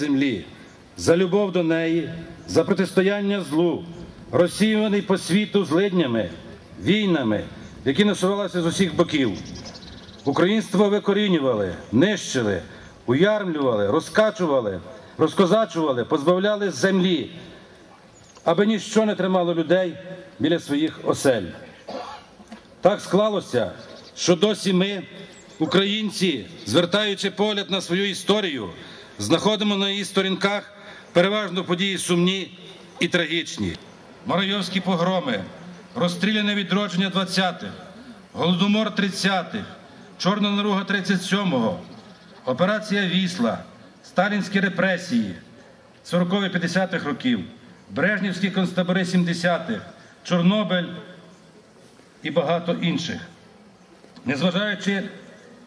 землі, за любов до неї, за протистояння злу, розсіяний по світу злиднями, війнами, які насувалися з усіх боків. Українство викорінювали, нищили, уярмлювали, розкачували, розкозачували, позбавляли землі, аби ніщо не тримало людей біля своїх осель. Так склалося, що досі ми, українці, звертаючи погляд на свою історію, знаходимо на її сторінках переважно події сумні і трагічні. Марайовські погроми, розстріляне відродження 20-х, голодомор 30-х, Чорна наруга 37-го, операція Вісла, сталінські репресії 40-50-х років, Брежнівські концтабори 70-х, Чорнобиль і багато інших. Незважаючи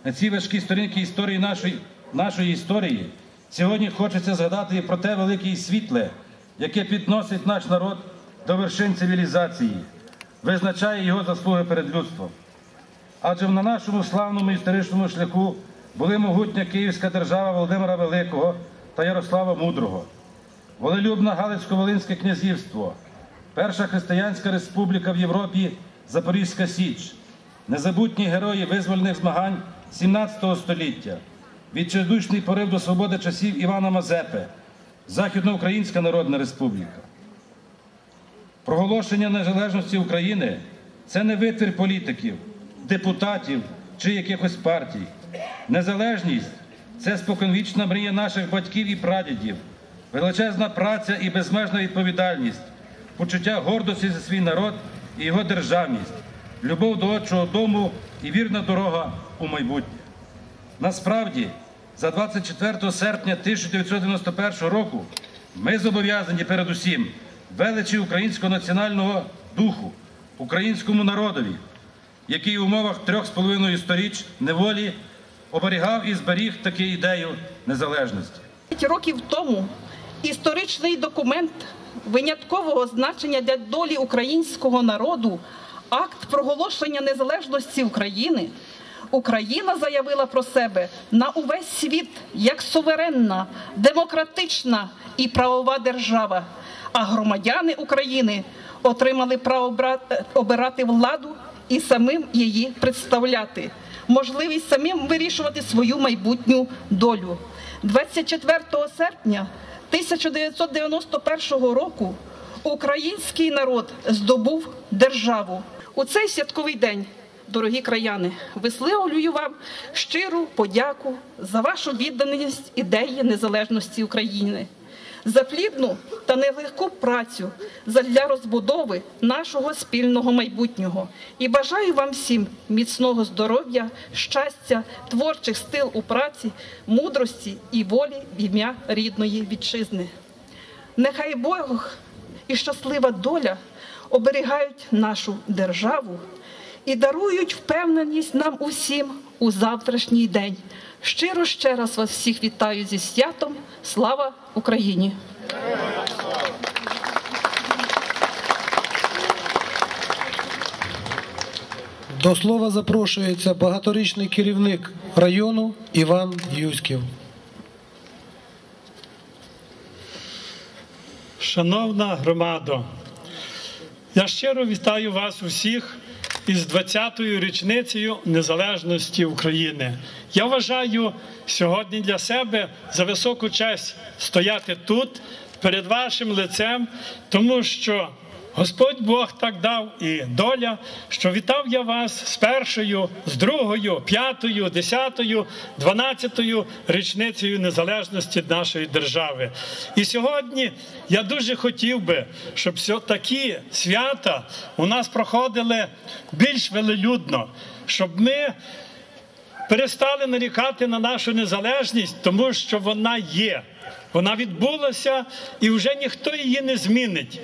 на ці важкі сторінки історії нашої, нашої історії, сьогодні хочеться згадати і про те велике і світле, яке підносить наш народ до вершин цивілізації, визначає його заслуги перед людством. Адже на нашому славному історичному шляху були могутня Київська держава Володимира Великого та Ярослава Мудрого, волелюбне Галицько-Волинське князівство, Перша християнська республіка в Європі Запорізька Січ, незабутні герої визвольних змагань 17 століття, відчайдушний порив до свободи часів Івана Мазепи, Західноукраїнська Народна Республіка. Проголошення незалежності України це не витвір політиків, депутатів чи якихось партій. Незалежність це споконвічна мрія наших батьків і прадідів, величезна праця і безмежна відповідальність, почуття гордості за свій народ і його державність, любов до отчого дому і вірна дорога у майбутнє. Насправді, за 24 серпня 1991 року ми зобов'язані передусім величі українського національного духу, українському народові, який в умовах трьох з половиною сторіч неволі оберігав і зберіг таку ідею незалежності. Років тому історичний документ виняткового значення для долі українського народу, акт проголошення незалежності України, Україна заявила про себе на увесь світ як суверенна, демократична і правова держава. А громадяни України отримали право обирати владу і самим її представляти, можливість самим вирішувати свою майбутню долю. 24 серпня 1991 року український народ здобув державу. У цей святковий день, дорогі краяни, висловлюю вам щиру подяку за вашу відданість ідеї незалежності України, за плідну та нелегку працю для розбудови нашого спільного майбутнього. І бажаю вам всім міцного здоров'я, щастя, творчих стил у праці, мудрості і волі в ім'я рідної вітчизни. Нехай Бог і щаслива доля оберігають нашу державу і дарують впевненість нам усім у завтрашній день. Щиро ще раз вас всіх вітаю зі святом. Слава Україні! До слова запрошується багаторічний керівник району Іван Юськів. Шановна громадо, я щиро вітаю вас усіх із 20-ю річницею незалежності України. Я вважаю сьогодні для себе за високу честь стояти тут перед вашим лицем, тому що Господь Бог так дав і доля, що вітав я вас з першою, з другою, п'ятою, десятою, дванадцятою річницею незалежності нашої держави. І сьогодні я дуже хотів би, щоб такі свята у нас проходили більш велелюдно, щоб ми перестали нарікати на нашу незалежність, тому що вона є. Вона відбулася і вже ніхто її не змінить.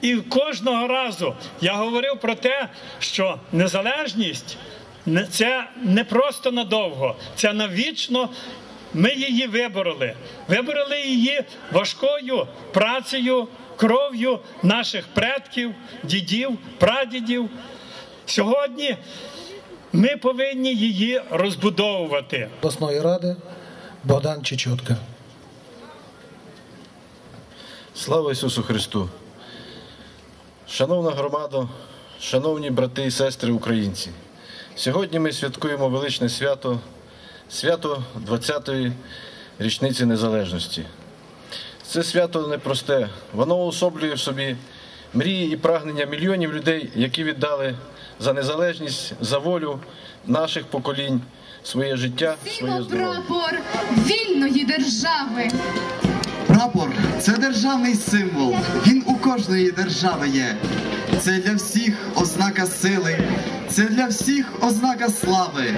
І кожного разу я говорив про те, що незалежність не- це не просто надовго, це навічно. Ми її вибороли. Вибороли її важкою працею, кров'ю наших предків, дідів, прадідів. Сьогодні ми повинні її розбудовувати. обласної ради Богдан Чечотка. Слава Ісусу Христу! Шановна громада, шановні брати і сестри українці, сьогодні ми святкуємо величне свято, свято 20-ї річниці Незалежності. Це свято непросте, воно уособлює в собі мрії і прагнення мільйонів людей, які віддали за незалежність, за волю наших поколінь, своє життя, своє здоров'я. прапор вільної держави. Прапор це державний символ. Він у кожної держави є. Це для всіх ознака сили, це для всіх ознака слави.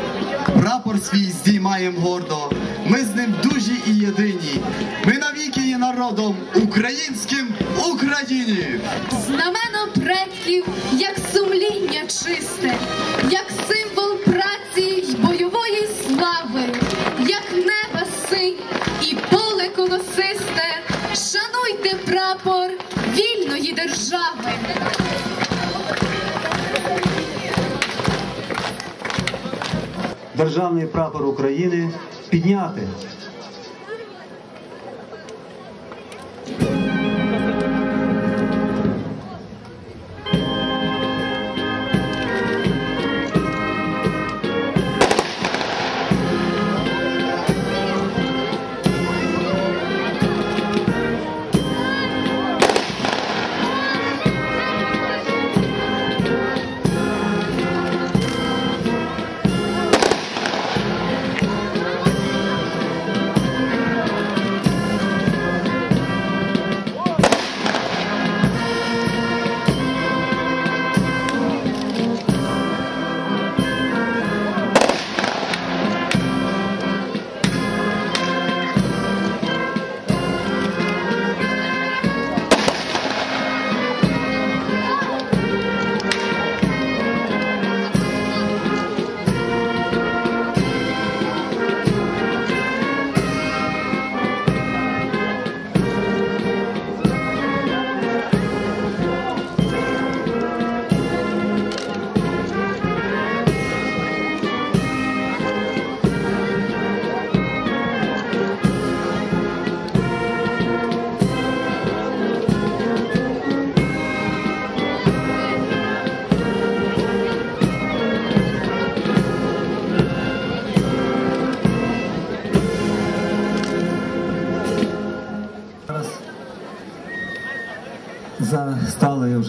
Прапор свій здіймаєм гордо. Ми з ним дужі і єдині. Ми навіки є народом українським Україні. Знамено предків, як сумління чисте, як символ держави. державний прапор України підняти.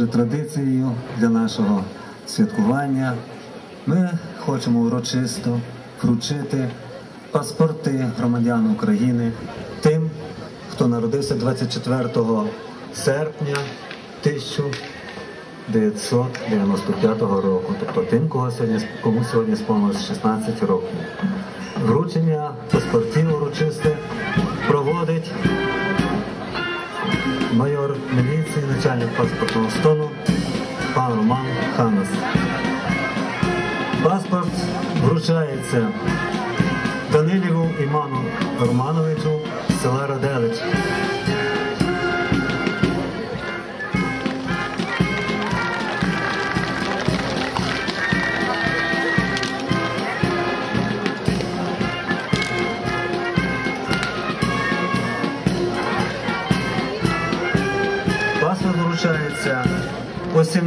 Традицією для нашого святкування ми хочемо урочисто вручити паспорти громадян України тим, хто народився 24 серпня 1995 року, тобто тим, кого сьогодні, кому сьогодні сповнилось 16 років. Вручення паспортів урочисте проводить майор міліції, начальник паспортного стону, пан Роман Ханас. Паспорт вручається Даниліву Іману Романовичу села Раделич.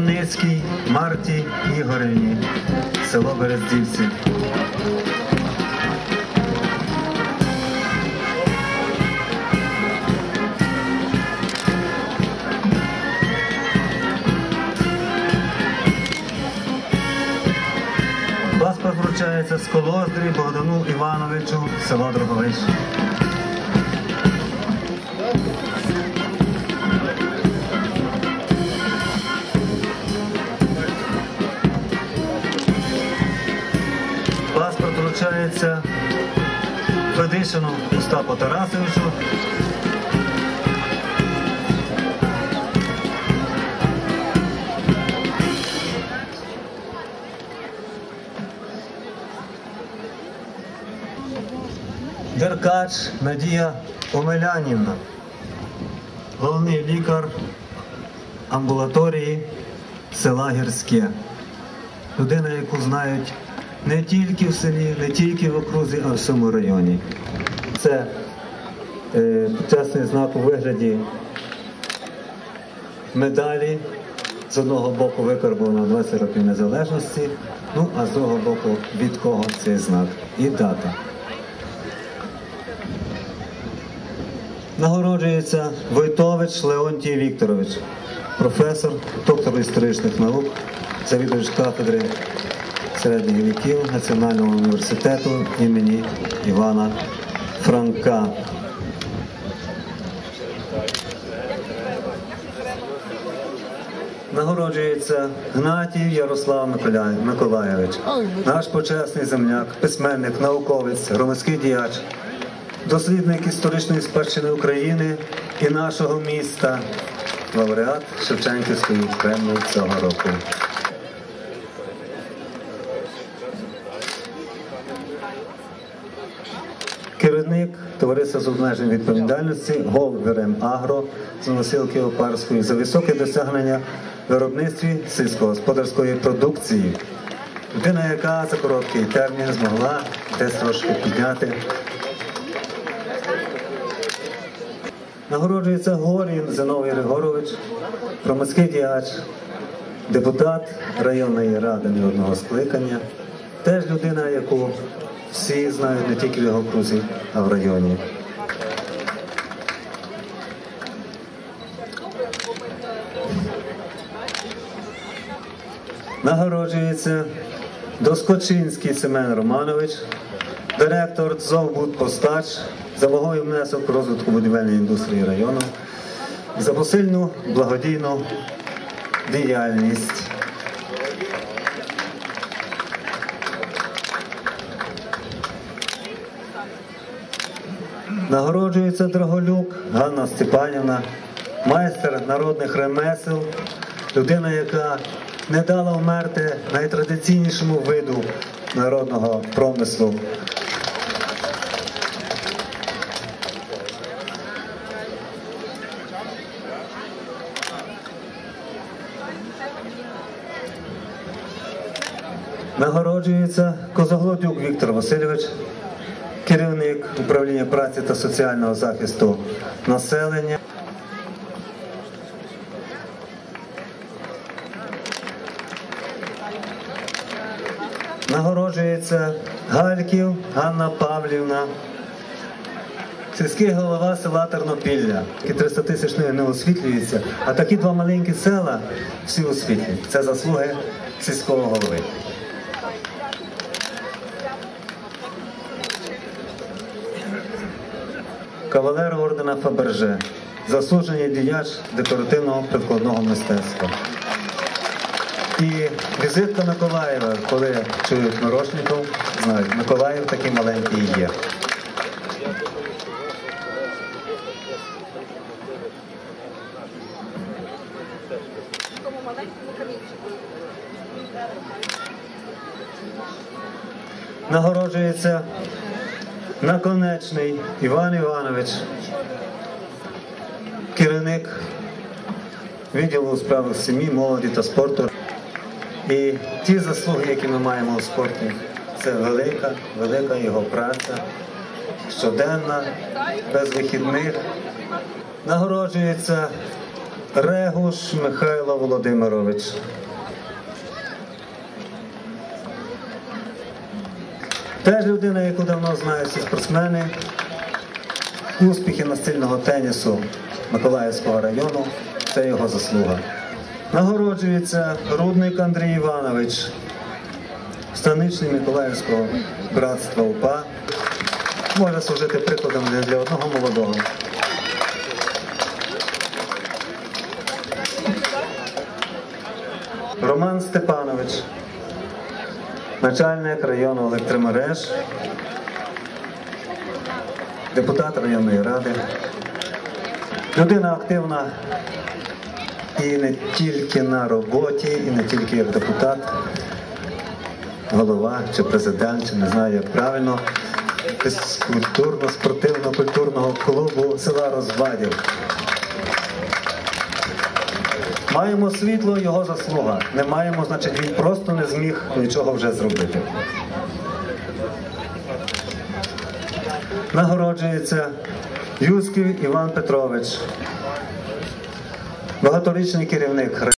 Осімницькій Марті Ігорівні, село Берездівці. Паспорт вручається Сколоздрі Богдану Івановичу, село Дрогович. Вручається Федишину Остапу Тарасовичу. Деркач Надія Омелянівна, головний лікар амбулаторії села Гірське. Людина, яку знають не тільки в селі, не тільки в окрузі, а в всьому районі. Це е, почесний знак у вигляді медалі. З одного боку викарбовано 20 років незалежності, ну а з другого боку від кого цей знак і дата. Нагороджується Войтович Леонтій Вікторович, професор, доктор історичних наук, завідувач кафедри середніх віків Національного університету імені Івана Франка. Нагороджується Гнатів Ярослав Миколайович, наш почесний земляк, письменник, науковець, громадський діяч, дослідник історичної спадщини України і нашого міста, лауреат Шевченківської премії цього року. Керівник товариства з обмеженням відповідальності ВРМ Агро з Новосилки Опарської за високе досягнення в виробництві сільськогосподарської продукції. Людина, яка за короткий термін змогла десь трошки підняти. Нагороджується Горін Зиновій Григорович, громадський діяч, депутат районної ради не одного скликання, теж людина, яку всі знають не тільки в його крузі, а в районі. Нагороджується Доскочинський Семен Романович, директор «Зовбудпостач» за вагою внесок розвитку будівельної індустрії району, за посильну благодійну діяльність. Нагороджується Драголюк Ганна Степанівна, майстер народних ремесел, людина, яка не дала вмерти найтрадиційнішому виду народного промислу. Нагороджується Козоглотюк Віктор Васильович, керівник управління праці та соціального захисту населення. Нагороджується Гальків Ганна Павлівна, сільський голова села Тернопілля, які 300 тисячної не освітлюється, а такі два маленькі села всі освітлюють. Це заслуги сільського голови. Кавалер ордена Фаберже, заслужений діяч декоративного прикладного мистецтва. І візитка Миколаєва, коли чують Мирошников, знають, Миколаїв такий маленький є. Нагороджується наконечний Іван Іванович, керівник відділу у справах сім'ї, молоді та спорту. І ті заслуги, які ми маємо у спорті, це велика, велика його праця, щоденна, без вихідних. Нагороджується Регуш Михайло Володимирович. Теж людина, яку давно знають всі спортсмени, успіхи настільного тенісу Миколаївського району це його заслуга. Нагороджується Рудник Андрій Іванович, станичний Миколаївського братства УПА. Може служити прикладом для одного молодого. Начальник району електромереж, депутат районної ради, людина активна і не тільки на роботі, і не тільки як депутат, голова чи президент, чи не знаю, як правильно, фізкультурно-спортивно-культурного клубу села Розвадів. Маємо світло, його заслуга. Не маємо, значить, він просто не зміг нічого вже зробити. Нагороджується Юсків Іван Петрович, багаторічний керівник